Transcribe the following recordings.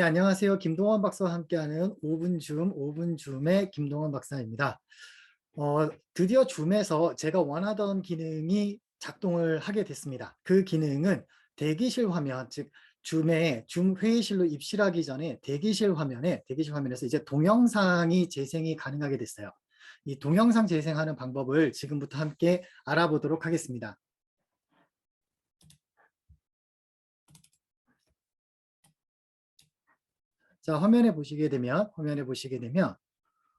네, 안녕하세요. 김동원 박사와 함께하는 5분 줌, 5분 줌의 김동원 박사입니다. 어, 드디어 줌에서 제가 원하던 기능이 작동을 하게 됐습니다. 그 기능은 대기실 화면, 즉 줌에 줌 회의실로 입실하기 전에 대기실 화면에 대기실 화면에서 이제 동영상이 재생이 가능하게 됐어요. 이 동영상 재생하는 방법을 지금부터 함께 알아보도록 하겠습니다. 자, 화면에 보시게 되면 화면에 보시게 되면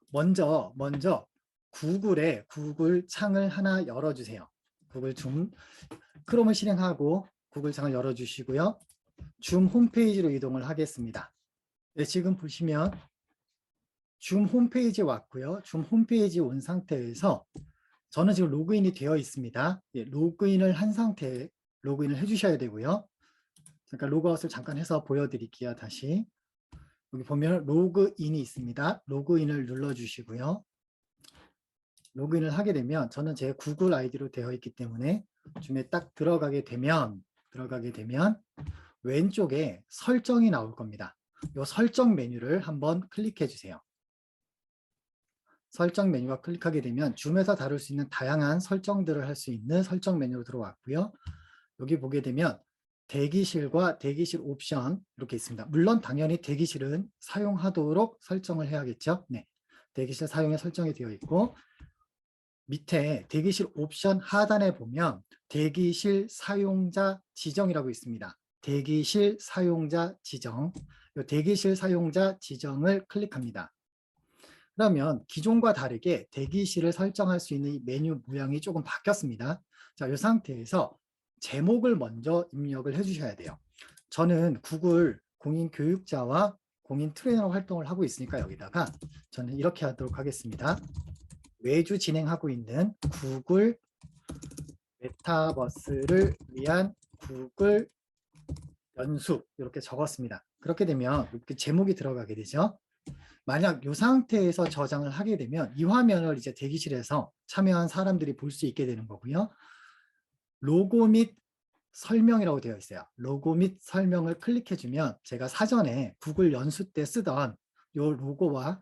먼저 먼저 구글에 구글 창을 하나 열어 주세요. 구글 줌 크롬을 실행하고 구글 창을 열어 주시고요. 줌 홈페이지로 이동을 하겠습니다. 네, 지금 보시면 줌 홈페이지에 왔고요. 줌 홈페이지 온 상태에서 저는 지금 로그인이 되어 있습니다. 예, 로그인을 한 상태에 로그인을 해주셔야 되고요. 잠깐 로그아웃을 잠깐 해서 보여드릴게요. 다시 여기 보면 로그인이 있습니다. 로그인을 눌러주시고요. 로그인을 하게 되면 저는 제 구글 아이디로 되어 있기 때문에 줌에 딱 들어가게 되면 들어가게 되면 왼쪽에 설정이 나올 겁니다. 이 설정 메뉴를 한번 클릭해 주세요. 설정 메뉴가 클릭하게 되면 줌에서 다룰 수 있는 다양한 설정들을 할 수 있는 설정 메뉴로 들어왔고요. 여기 보게 되면 대기실과 대기실 옵션 이렇게 있습니다. 물론 당연히 대기실은 사용하도록 설정을 해야겠죠. 네, 대기실 사용에 설정이 되어 있고 밑에 대기실 옵션 하단에 보면 대기실 사용자 지정이라고 있습니다. 대기실 사용자 지정, 이 대기실 사용자 지정을 클릭합니다. 그러면 기존과 다르게 대기실을 설정할 수 있는 이 메뉴 모양이 조금 바뀌었습니다. 자, 이 상태에서 제목을 먼저 입력을 해주셔야 돼요. 저는 구글 공인 교육자와 공인 트레이너 활동을 하고 있으니까 여기다가 저는 이렇게 하도록 하겠습니다. 매주 진행하고 있는 구글 메타버스를 위한 구글 연수 이렇게 적었습니다. 그렇게 되면 이렇게 제목이 들어가게 되죠. 만약 이 상태에서 저장을 하게 되면 이 화면을 이제 대기실에서 참여한 사람들이 볼 수 있게 되는 거고요. 로고 및 설명이라고 되어 있어요. 로고 및 설명을 클릭해 주면 제가 사전에 구글 연수 때 쓰던 이 로고와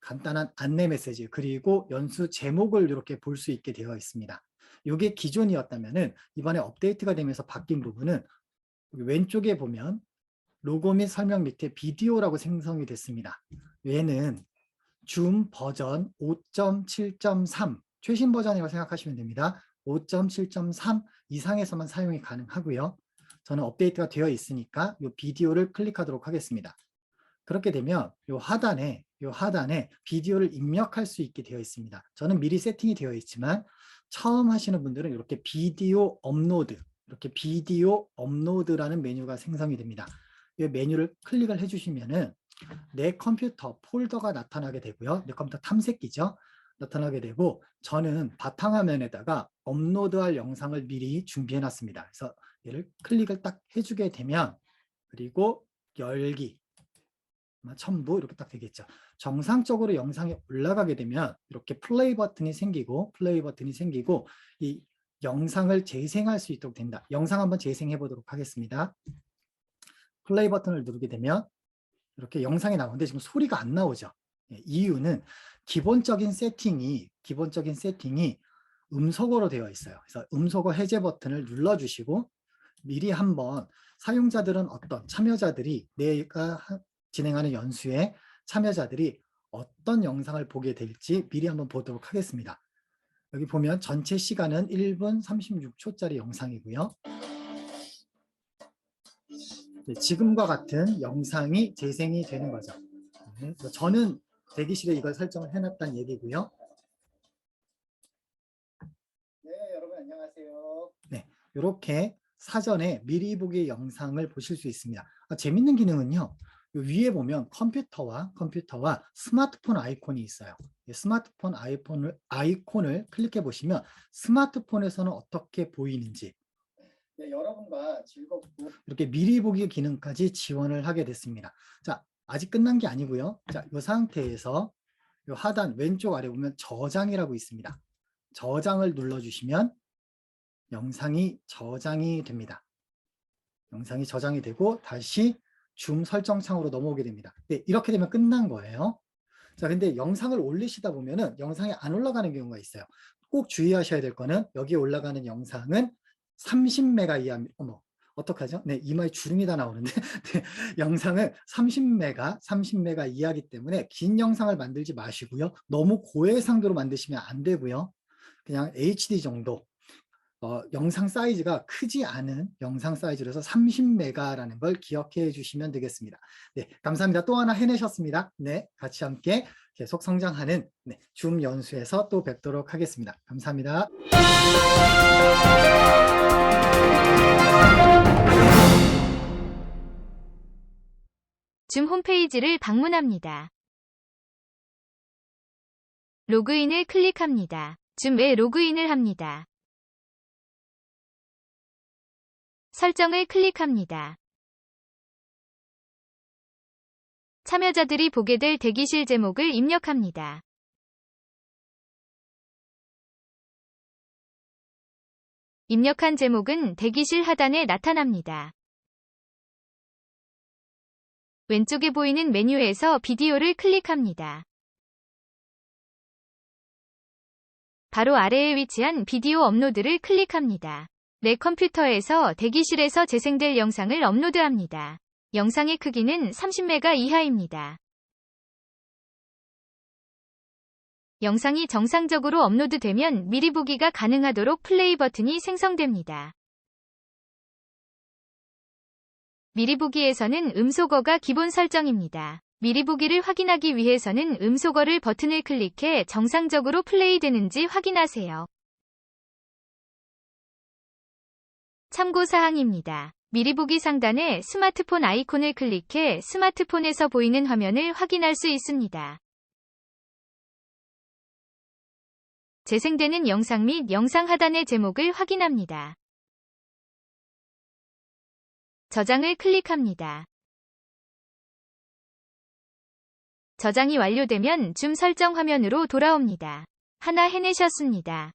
간단한 안내 메시지 그리고 연수 제목을 이렇게 볼 수 있게 되어 있습니다. 이게 기존이었다면 은 이번에 업데이트가 되면서 바뀐 부분은 왼쪽에 보면 로고 및 설명 밑에 비디오라고 생성이 됐습니다. 얘는 줌 버전 5.7.3 최신 버전이라고 생각하시면 됩니다. 5.7.3 이상에서만 사용이 가능하고요. 저는 업데이트가 되어 있으니까 이 비디오를 클릭하도록 하겠습니다. 그렇게 되면 이 하단에 이 하단에 비디오를 입력할 수 있게 되어 있습니다. 저는 미리 세팅이 되어 있지만 처음 하시는 분들은 이렇게 비디오 업로드 이렇게 비디오 업로드라는 메뉴가 생성이 됩니다. 이 메뉴를 클릭을 해주시면은 내 컴퓨터 폴더가 나타나게 되고요. 내 컴퓨터 탐색기죠. 나타나게 되고 저는 바탕화면에다가 업로드할 영상을 미리 준비해 놨습니다. 그래서 얘를 클릭을 딱 해주게 되면 그리고 열기 첨부 이렇게 딱 되겠죠. 정상적으로 영상이 올라가게 되면 이렇게 플레이 버튼이 생기고 플레이 버튼이 생기고 이 영상을 재생할 수 있도록 됩니다. 영상 한번 재생해 보도록 하겠습니다. 플레이 버튼을 누르게 되면 이렇게 영상이 나오는데 지금 소리가 안 나오죠. 예, 이유는 기본적인 세팅이 기본적인 세팅이 음소거로 되어 있어요. 그래서 음소거 해제 버튼을 눌러주시고 미리 한번 사용자들은 어떤 참여자들이 내가 진행하는 연수에 참여자들이 어떤 영상을 보게 될지 미리 한번 보도록 하겠습니다. 여기 보면 전체 시간은 1분 36초짜리 영상이고요. 네, 지금과 같은 영상이 재생이 되는 거죠. 네, 저는 대기실에 이걸 설정을 해놨다는 얘기고요. 네, 여러분 안녕하세요. 네, 이렇게 사전에 미리 보기 영상을 보실 수 있습니다. 아, 재밌는 기능은요. 위에 보면 컴퓨터와 컴퓨터와 스마트폰 아이콘이 있어요. 스마트폰 아이폰을 아이콘을 클릭해 보시면 스마트폰에서는 어떻게 보이는지 네, 여러분과 즐겁고 이렇게 미리 보기 기능까지 지원을 하게 됐습니다. 자, 아직 끝난 게 아니고요. 자, 이 상태에서 이 하단 왼쪽 아래 보면 저장이라고 있습니다. 저장을 눌러주시면 영상이 저장이 됩니다. 영상이 저장이 되고 다시 줌 설정 창으로 넘어오게 됩니다. 네, 이렇게 되면 끝난 거예요. 자, 근데 영상을 올리시다 보면은 영상이 안 올라가는 경우가 있어요. 꼭 주의하셔야 될 거는 여기 올라가는 영상은 30메가 이하, 어머, 어떡하죠? 네, 이마에 주름이 다 나오는데, 네, 영상은 30메가, 30메가 이하기 때문에 긴 영상을 만들지 마시고요. 너무 고해상도로 만드시면 안 되고요. 그냥 HD 정도, 어, 영상 사이즈가 크지 않은 영상 사이즈라서 30메가라는 걸 기억해 주시면 되겠습니다. 네, 감사합니다. 또 하나 해내셨습니다. 네, 같이 함께 계속 성장하는 네, 줌 연수에서 또 뵙도록 하겠습니다. 감사합니다. 줌 홈페이지를 방문합니다. 로그인을 클릭합니다. 줌에 로그인을 합니다. 설정을 클릭합니다. 참여자들이 보게 될 대기실 제목을 입력합니다. 입력한 제목은 대기실 하단에 나타납니다. 왼쪽에 보이는 메뉴에서 비디오를 클릭합니다. 바로 아래에 위치한 비디오 업로드를 클릭합니다. 내 컴퓨터에서 대기실에서 재생될 영상을 업로드합니다. 영상의 크기는 30메가 이하입니다. 영상이 정상적으로 업로드되면 미리 보기가 가능하도록 플레이 버튼이 생성됩니다. 미리 보기에서는 음소거가 기본 설정입니다. 미리 보기를 확인하기 위해서는 음소거를 버튼을 클릭해 정상적으로 플레이되는지 확인하세요. 참고사항입니다. 미리 보기 상단에 스마트폰 아이콘을 클릭해 스마트폰에서 보이는 화면을 확인할 수 있습니다. 재생되는 영상 및 영상 하단의 제목을 확인합니다. 저장을 클릭합니다. 저장이 완료되면 줌 설정 화면으로 돌아옵니다. 하나 해내셨습니다.